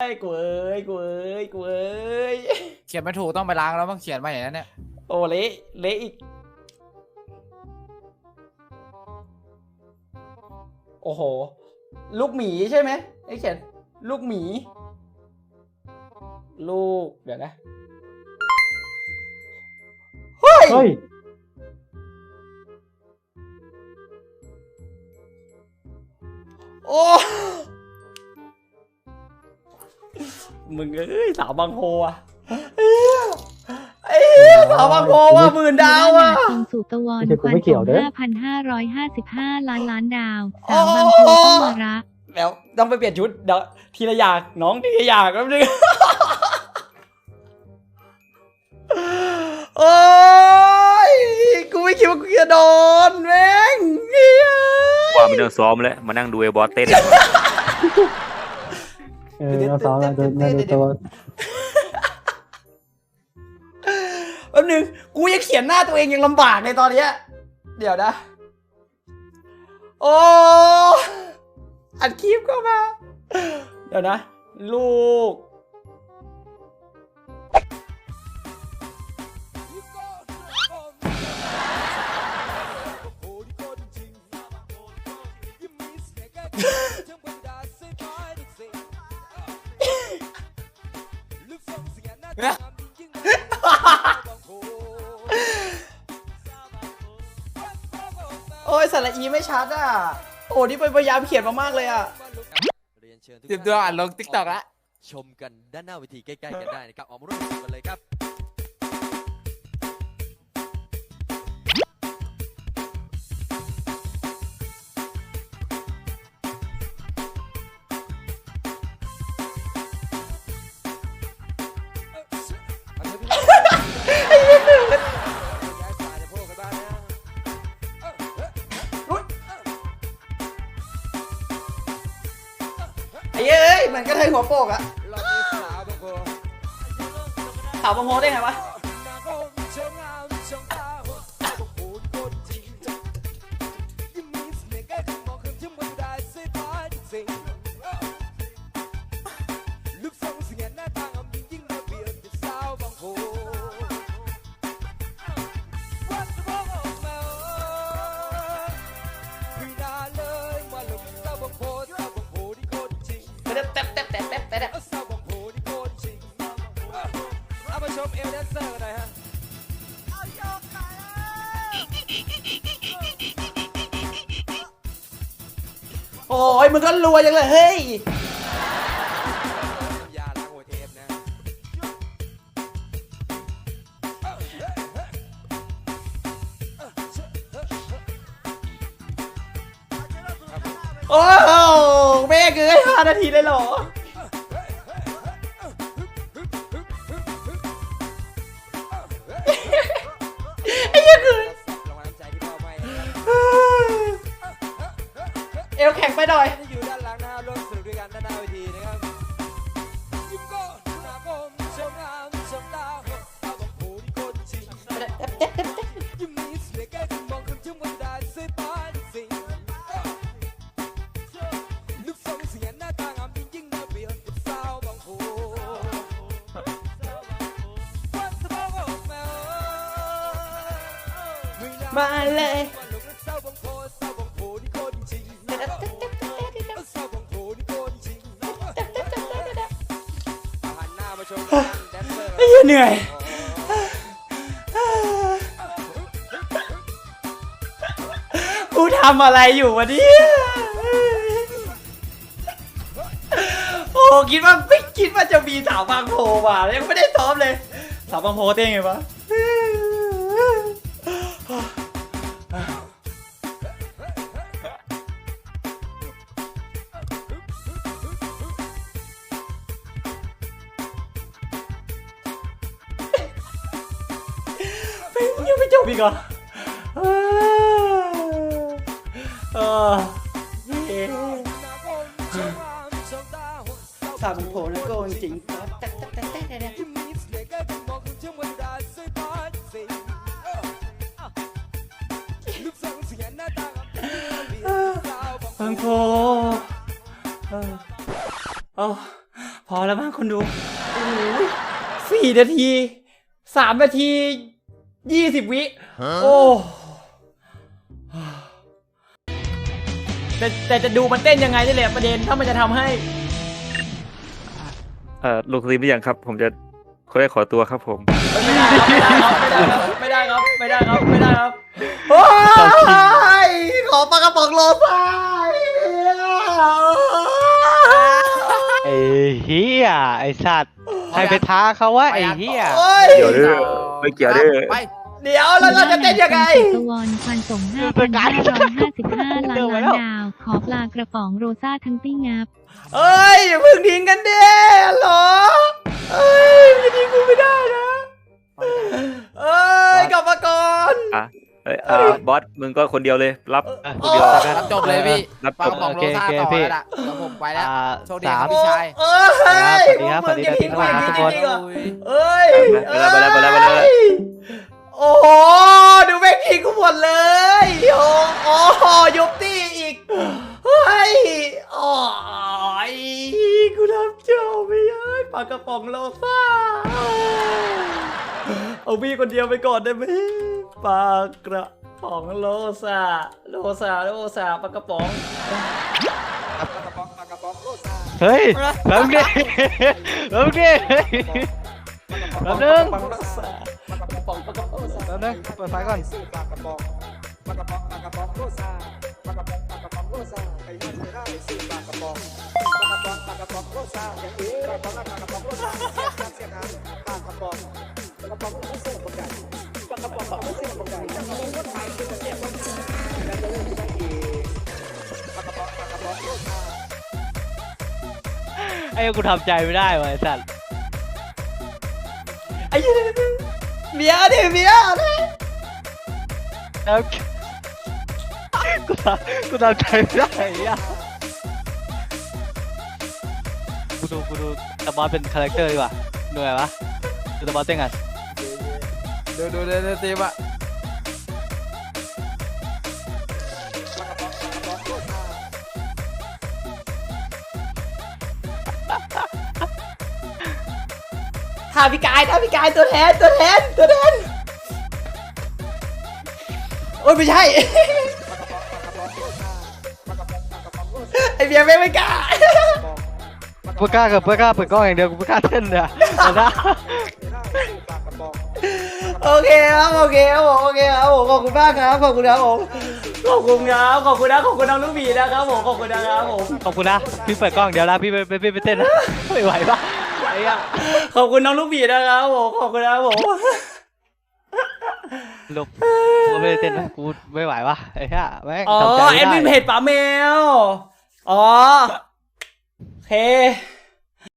ไอ้กูเอ้ยกูเอ้ยกูเอ้ยเขียนไม่ถูกต้องไปล้างแล้วต้องเขียนมาอย่างนั้นเนี่ยโอ้เละเละอีกโอ้โห ลูกหมีใช่ไหมไอ้เขียน ลูกหมี ลูก เดี๋ยวนะเฮ้ยเฮ้ยโอ้ มึงเอ้ยสาวบางโพอะเอ้ยไอ้เหี้ยสาวบางโพว่ะหมื่นดาวอะคิงสุตวรไม่ใช่กูไม่เกี่ยวเด้อ5,555ล้านล้านดาวสาวบางโพต้องมาระ แล้วต้องไปเปลี่ยนชุดเดี๋ยวทีละอย่างน้องทีละอย่างแป๊บนึง โอ้ยกูไม่คิดว่ากูจะโดนแม่งเหี้ยว่าไม่ต้องซ้อมแล้ว มานั่งดูไอ้บอสเต้น เออเราซ้อมเราดูเราดูตัวแป๊บนึงกูยังเขียนหน้าตัวเองยังลำบากในตอนเนี้ยเดี๋ยวนะ โอ้อัดคลิปเข้ามา เดี๋ยวนะ ลูก สระอีไม่ชัดอะ โอ้นี่ไปพยายามเขียนมามากเลยอะเรียนเชิญทุกเตรียมตัวท่านอ่านลงติ๊กต็อกละ ชมกันด้านหน้าเวทีใกล้ๆกันได้นะครับออกมาร่วมสนุกกันเลยครับ หัวโปกอะรอบนี้สาวบางคนสาวบางโฮได้ไงวะ ยมึงก็รวยยังเลยเฮ้ย ยาล้างหัวเทปนะ โอ้โหแม่เกยห้านาทีเลยเหรอ ไปหน่อย ที่อยู่ด้านหลังนะฮะร่วมสนุกด้วยกันด้านหน้าเวทีนะครับยิ้มก็หน้าคมชมงามชมตาหัวสาวบางโพนี่โคตรจริงยิ้มมีเสน่ห์แก้ถึงมองคนที่มันได้สิตายจริงลูกทรงเสียงหน้าตางามยิ่งยิ่งน่าเบียดกับสาวบางโพวันที่มองออกมาไม่น่ามาเลย ไอ้เหี้ยเหนื่อยกูทำอะไรอยู่วะเนี่ยโอ้คิดว่าไม่คิดว่าจะมีสาวบางโพมายังไม่ได้ซ้อมเลยสาวบางโพเต้นไงวะ ยังไม่จบอีกเหรอเออเออเอ๊ะสาวบางโพนะโกงจริงครับบางโพเออเออพอแล้วมั้งคนดูโอ้ยสี่นาทีสามนาที ยี่สิบวิ โอ้แต่แต่จะดูมันเต้นยังไงนี่แหละประเด็นถ้ามันจะทำให้ เอ่อลงสตรีมหรือยังครับ ผมจะขอได้ขอตัวครับผมไม่ได้ครับ ไม่ได้ครับ ไม่ได้ครับไม่ได้ครับโอ้ยขอปลากระป๋องโลซ่าไอ้เฮียไอ้สัตว์ใครไปท้าเขาว่าไอ้เฮียโอ้ยเดี๋ยวเด้อไม่เกี่ยวเด้อ ไป เดี๋ยวแล้วเราจะเต้นยังไงกวอนควันส่ง5,555ล้านล้านดาว ขอปลากระป๋องโรซ่าทั้งปิ้งงับเอ้ยอย่าเพิ่งทิ้งกันเด้เหรอเอ้ยจะทิ้งกูไม่ได้นะเอ้ยกลับมาก่อนเอ้ยอ่าบอสมึงก็คนเดียวเลยรับโอ้รับจบเลยพี่รับจกบระป๋องโรซ่าต่อแล้วล่ะเดี๋ยวผมไปแล้วโชคดีครับพี่ชายเอ้ยสวัสดีครับสวัสดีครับมึงจะทิ้งกูอย่างนี้ทุกคนเอ้ยเอ้ยไปแล้วไปแล้วไปแล้วไปแล้วเอ้ย โอ้โหดูแม่งทิ้งกูหมดเลยโอ้โอ้โหยุบตี้อีกเฮ้ยโอ้ยกูทำเจ้าไม่ได้ปลากระป๋องโลซ่าเอาพี่คนเดียวไปก่อนได้ไหมปลากระป๋องโลซ่าโลซ่าโลซ่าปลากระป๋องเฮ้ยแป๊บนึงแป๊บนึงแป๊บนึง ป๋องโลซ่าแป๊บนึงเปิดไฟก่อนปลากระป๋องปลากระป๋องปลากระป๋องโลซาปลากระป๋องปลากระป๋องโลซาไปยังไม่ได้ซื้อปลากระป๋องปลากระป๋องปลากระป๋องโลซาอย่างนี้ปลากระป๋องปลากระป๋องโลซาเสียการเสียการปลากระป๋องปลากระป๋องโลซาปลากระป๋องปลากระป๋องโลซาปลากระป๋องจะมีคนไทยที่จะเสียคนไทยและจะเล่นได้อีกปลากระป๋องปลากระป๋องโลซาไอ้กูทำใจไม่ได้ว่ะไอ้สัตว์ไอ้ เหี้ยเบียร์ดิเบียร์ดิแล้วกูทำกูทำใจไม่ได้ไอ้เหี้ยกูดูกูดูตะบอสเป็นคาแรคเตอร์ดีกว่าดูไงวะดูตะบอสเต้นกันดูดูดูดูทีมอะ ท่าพิกายท่าพิกายตัวแทนตัวแทนตัวแทนโอ้ยไม่ใช่ ไอเบียร์ไม่งไม่กล้ากูไม่กล้ากับไม่กล้าเปิดกล้องอย่างเดียวกูไม่กล้าเต้นเลยอะเอาหน้าโอเคครับโอเคครับผมโอเคครับผมขอบคุณมากครับขอบคุณครับผมขอบคุณครับขอบคุณนะขอบคุณน้องลูกหมีนะครับผมขอบคุณนะครับผม ขอบคุณนะ พี่เปิดกล้องเดี๋ยวนะพี่ไปไปไปไปเต้นนะไม่ไหวปะไอ้เหี้ยขอบคุณน้องลูกหมีนะครับผมขอบคุณนะครับผมลบกูไม่ได้เต้นนะกูไม่ไหววะไอ้เหี้ยแม่งอ๋อทำใจแอไม่ดมินเพได้จป๋าแมวอ๋อโอเค